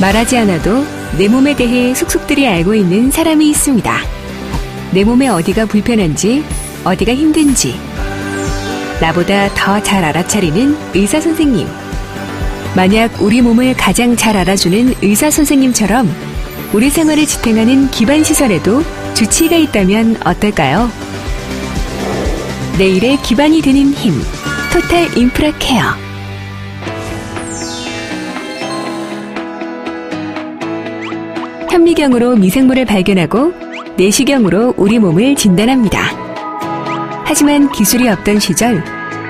말하지 않아도 내 몸에 대해 속속들이 알고 있는 사람이 있습니다. 내 몸에 어디가 불편한지, 어디가 힘든지, 나보다 더 잘 알아차리는 의사 선생님. 만약 우리 몸을 가장 잘 알아주는 의사 선생님처럼 우리 생활을 지탱하는 기반 시설에도 주치의가 있다면 어떨까요? 내일의 기반이 되는 힘, 토탈 인프라 케어. 현미경으로 미생물을 발견하고 내시경으로 우리 몸을 진단합니다. 하지만 기술이 없던 시절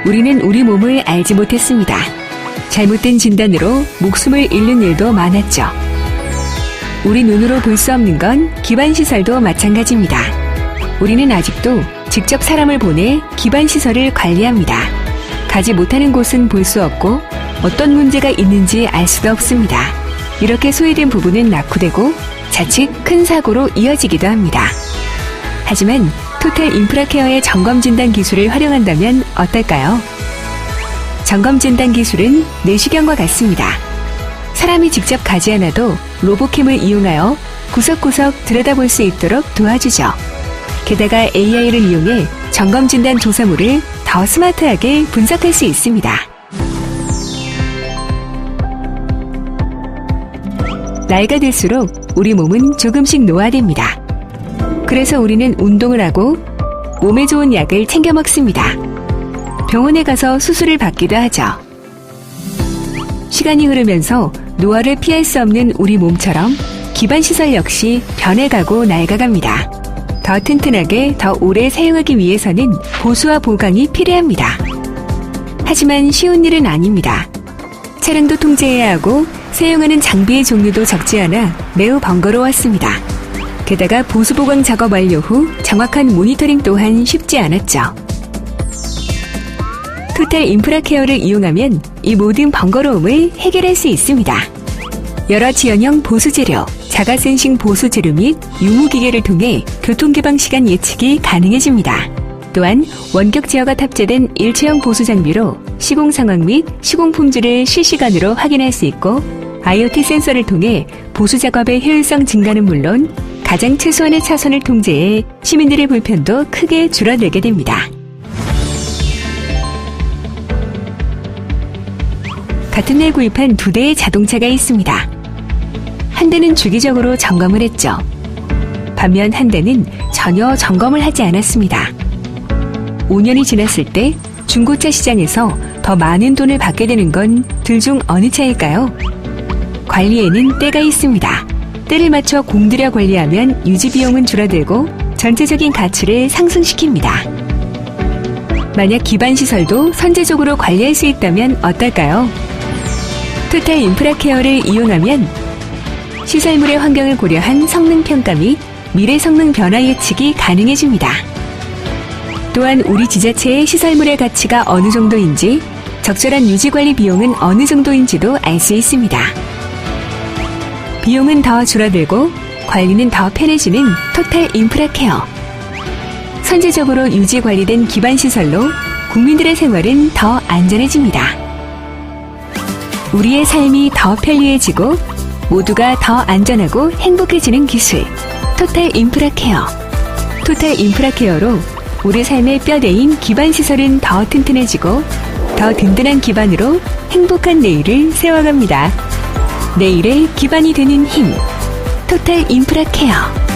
우리는 우리 몸을 알지 못했습니다. 잘못된 진단으로 목숨을 잃는 일도 많았죠. 우리 눈으로 볼 수 없는 건 기반시설도 마찬가지입니다. 우리는 아직도 직접 사람을 보내 기반시설을 관리합니다. 가지 못하는 곳은 볼 수 없고 어떤 문제가 있는지 알 수가 없습니다. 이렇게 소외된 부분은 낙후되고 자칫 큰 사고로 이어지기도 합니다. 하지만 토탈 인프라 케어의 점검 진단 기술을 활용한다면 어떨까요? 점검 진단 기술은 내시경과 같습니다. 사람이 직접 가지 않아도 로보캠을 이용하여 구석구석 들여다볼 수 있도록 도와주죠. 게다가 AI를 이용해 점검 진단 조사물을 더 스마트하게 분석할 수 있습니다. 나이가 들수록 우리 몸은 조금씩 노화됩니다. 그래서 우리는 운동을 하고 몸에 좋은 약을 챙겨 먹습니다. 병원에 가서 수술을 받기도 하죠. 시간이 흐르면서 노화를 피할 수 없는 우리 몸처럼 기반시설 역시 변해가고 낡아갑니다. 더 튼튼하게 더 오래 사용하기 위해서는 보수와 보강이 필요합니다. 하지만 쉬운 일은 아닙니다. 차량도 통제해야 하고 사용하는 장비의 종류도 적지 않아 매우 번거로웠습니다. 게다가 보수 보강 작업 완료 후 정확한 모니터링 또한 쉽지 않았죠. 토탈 인프라 케어를 이용하면 이 모든 번거로움을 해결할 수 있습니다. 여러 지연형 보수 재료, 자가 센싱 보수 재료 및 유무 기계를 통해 교통 개방 시간 예측이 가능해집니다. 또한 원격 제어가 탑재된 일체형 보수 장비로 시공 상황 및 시공 품질을 실시간으로 확인할 수 있고 IoT 센서를 통해 보수 작업의 효율성 증가는 물론 가장 최소한의 차선을 통제해 시민들의 불편도 크게 줄어들게 됩니다. 같은 날 구입한 두 대의 자동차가 있습니다. 한 대는 주기적으로 점검을 했죠. 반면 한 대는 전혀 점검을 하지 않았습니다. 5년이 지났을 때 중고차 시장에서 더 많은 돈을 받게 되는 건 둘 중 어느 차일까요? 관리에는 때가 있습니다. 때를 맞춰 공들여 관리하면 유지 비용은 줄어들고 전체적인 가치를 상승시킵니다. 만약 기반 시설도 선제적으로 관리할 수 있다면 어떨까요? 토탈 인프라 케어를 이용하면 시설물의 환경을 고려한 성능 평가 및 미래 성능 변화 예측이 가능해집니다. 또한 우리 지자체의 시설물의 가치가 어느 정도인지 적절한 유지 관리 비용은 어느 정도인지도 알 수 있습니다. 비용은 더 줄어들고 관리는 더 편해지는 토탈 인프라 케어. 선제적으로 유지 관리된 기반 시설로 국민들의 생활은 더 안전해집니다. 우리의 삶이 더 편리해지고 모두가 더 안전하고 행복해지는 기술. 토탈 인프라 케어. 토탈 인프라 케어로 우리 삶의 뼈대인 기반 시설은 더 튼튼해지고 더 든든한 기반으로 행복한 내일을 세워갑니다. 내일의 기반이 되는 힘. 토탈 인프라 케어.